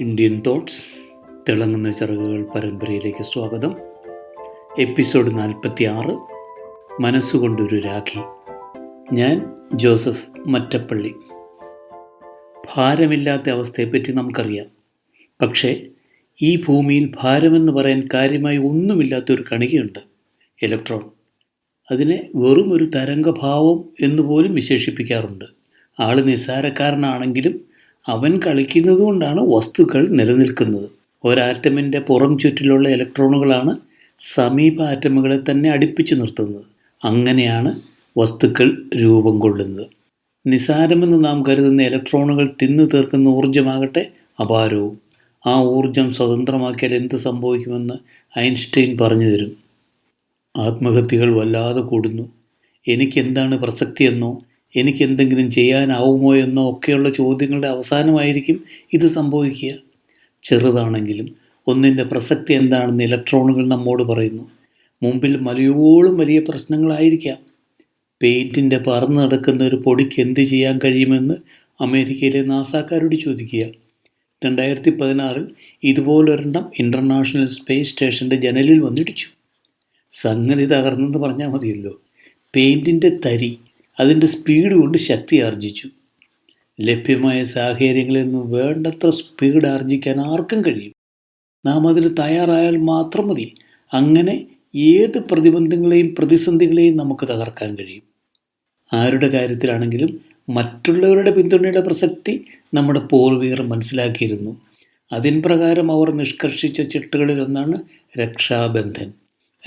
Indian thoughts തിളങ്ങുന്ന ചിറകുകൾ പരമ്പരയിലേക്ക് സ്വാഗതം. എപ്പിസോഡ് നാൽപ്പത്തി ആറ് മനസ്സുകൊണ്ടൊരു രാഖി. ഞാൻ ജോസഫ് മറ്റപ്പള്ളി. ഭാരമില്ലാത്ത അവസ്ഥയെപ്പറ്റി നമുക്കറിയാം. പക്ഷേ ഈ ഭൂമിയിൽ ഭാരമെന്ന് പറയാൻ കാര്യമായി ഒന്നുമില്ലാത്തൊരു കണികയുണ്ട് ഇലക്ട്രോൺ. അതിനെ വെറും ഒരു തരംഗഭാവം എന്ന് പോലും വിശേഷിപ്പിക്കാറുണ്ട്. ആൾ നിസ്സാരക്കാരനാണെങ്കിലും അവൻ കളിക്കുന്നത് കൊണ്ടാണ് വസ്തുക്കൾ നിലനിൽക്കുന്നത്. ഒരാറ്റമിന്റെ പുറം ചുറ്റിലുള്ള ഇലക്ട്രോണുകളാണ് സമീപ ആറ്റമുകളെ തന്നെ അടുപ്പിച്ചു നിർത്തുന്നത്. അങ്ങനെയാണ് വസ്തുക്കൾ രൂപം കൊള്ളുന്നത്. നിസാരമെന്ന് നാം കരുതുന്ന ഇലക്ട്രോണുകൾ തിന്നു തീർക്കുന്ന ഊർജമാകട്ടെ അപാരവും. ആ ഊർജം സ്വതന്ത്രമാക്കിയാൽ എന്ത് സംഭവിക്കുമെന്ന് ഐൻസ്റ്റൈൻ പറഞ്ഞു തരും. ആത്മഹത്യകൾ വല്ലാതെ കൂടുന്നു. എനിക്കെന്താണ് പ്രസക്തിയെന്നോ എനിക്ക് എന്തെങ്കിലും ചെയ്യാനാവുമോ എന്നോ ഒക്കെയുള്ള ചോദ്യങ്ങളുടെ അവസാനമായിരിക്കും ഇത് സംഭവിക്കുക. ചെറുതാണെങ്കിലും ഒന്നിന്റെ പ്രസക്തി എന്താണെന്ന് ഇലക്ട്രോണുകൾ നമ്മോട് പറയുന്നു. മുമ്പിൽ മലയോളം വലിയ പ്രശ്നങ്ങളായിരിക്കാം. പെയിന്റിന്റെ പറന്ന് നടക്കുന്ന ഒരു പൊടിക്ക് എന്ത് ചെയ്യാൻ കഴിയുമെന്ന് അമേരിക്കയിലെ നാസാക്കാരോട് ചോദിക്കുക. രണ്ടായിരത്തി പതിനാറിൽ ഇതുപോലൊരെണ്ണം ഇന്റർനാഷണൽ സ്പേസ് സ്റ്റേഷന്റെ ജനലിൽ വന്നിടിച്ചു. സംഗതി തകർന്നെന്ന് പറഞ്ഞാൽ മതിയല്ലോ. പെയിന്റിന്റെ തരി അതിന്റെ സ്പീഡ് കൊണ്ട് ശക്തി ആർജിച്ചു. ലഭ്യമായ സാഹചര്യങ്ങളിൽ നിന്ന് വേണ്ടത്ര സ്പീഡ് ആർജിക്കാൻ ആർക്കും കഴിയും. നാം അതിൽ തയ്യാറായാൽ മാത്രം മതി. അങ്ങനെ ഏത് പ്രതിബന്ധങ്ങളെയും പ്രതിസന്ധികളെയും നമുക്ക് തകർക്കാൻ കഴിയും. ആരുടെ കാര്യത്തിലാണെങ്കിലും മറ്റുള്ളവരുടെ പിന്തുണയുടെ പ്രസക്തി നമ്മുടെ പൂർവികർ മനസ്സിലാക്കിയിരുന്നു. അതിൻ പ്രകാരം അവർ നിഷ്കർഷിച്ച ചിട്ടുകളിൽ ഒന്നാണ് രക്ഷാബന്ധൻ.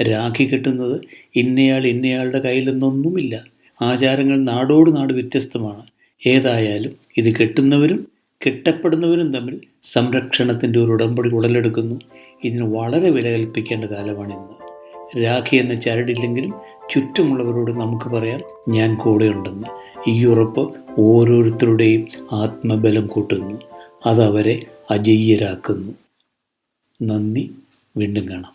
രാഖി കെട്ടുന്നത് ഇന്നയാൾ ഇന്നയാളുടെ കയ്യിലെന്നൊന്നുമില്ല ആചാരങ്ങൾ നാടോട് നാട് വ്യത്യസ്തമാണ്. ഏതായാലും ഇത് കെട്ടുന്നവരും കെട്ടപ്പെടുന്നവരും തമ്മിൽ സംരക്ഷണത്തിന്റെ ഒരു ഉടമ്പടി ഉടലെടുക്കുന്നു. ഇതിന് വളരെ വില കൽപ്പിക്കേണ്ട കാലമാണിന്ന് രാഖി എന്ന ചരടില്ലെങ്കിലും ചുറ്റുമുള്ളവരോട് നമുക്ക് പറയാം ഞാൻ കൂടെയുണ്ടെന്ന്. ഈ ഉറപ്പ് ഓരോരുത്തരുടെയും ആത്മബലം കൂട്ടുന്നു. അതവരെ അജയ്യരാക്കുന്നു. നന്ദി വീണ്ടും കാണാം.